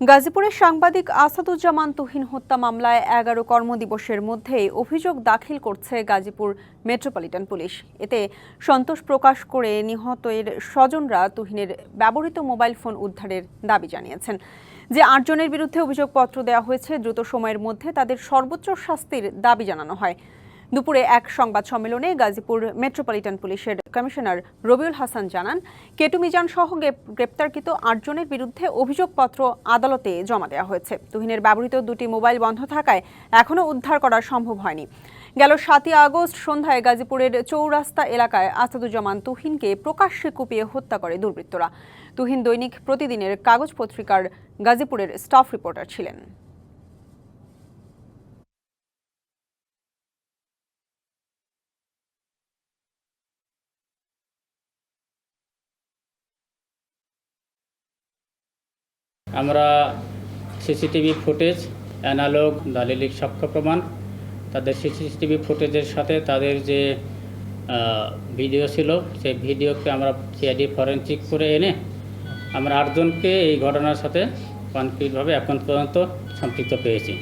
গাজীপুরের সাংবাদিক আসাদুজ্জামান তুহিন হত্যা মামলায় এগারো কর্মদিবসের মধ্যেই অভিযোগ দাখিল করছে গাজীপুর মেট্রোপলিটন পুলিশ। এতে সন্তোষ প্রকাশ করে নিহতের স্বজনরা তুহিনের ব্যবহৃত মোবাইল ফোন উদ্ধারের দাবি জানিয়েছেন। যে আটজনের বিরুদ্ধে অভিযোগপত্র দেওয়া হয়েছে, দ্রুত সময়ের মধ্যে তাদের সর্বোচ্চ শাস্তির দাবি জানানো হয়। দুপুরে এক সংবাদ সম্মেলনে গাজীপুর মেট্রোপলিটন পুলিশের কমিশনার রবিউল হাসান জানান, কেটু মিজান সহ গ্রেপ- গ্রেপ্তারকৃত আটজনের বিরুদ্ধে অভিযোগপত্র আদালতে জমা দেওয়া হয়েছে। তুহিনের ব্যবহৃত দুটি মোবাইল বন্ধ থাকায় এখনও উদ্ধার করা সম্ভব হয়নি। গেল সাতই আগস্ট সন্ধ্যায় গাজীপুরের চৌরাস্তা এলাকায় আসাদুজ্জামান তুহিনকে প্রকাশ্যে কুপিয়ে হত্যা করে দুর্বৃত্তরা। তুহিন দৈনিক প্রতিদিনের কাগজ পত্রিকার গাজীপুরের স্টাফ রিপোর্টার ছিলেন। আমরা সিসিটিভি ফুটেজ, অ্যানালগ দালিলিক সাক্ষ্য প্রমাণ, তাদের সিসিটিভি ফুটেজের সাথে তাদের যে ভিডিও ছিল, সেই ভিডিওকে আমরা সিআইডি ফরেনসিক করে এনে আমরা আটজনকে এই ঘটনার সাথে কনক্রিটভাবে এখন পর্যন্ত সম্পৃক্ত পেয়েছি।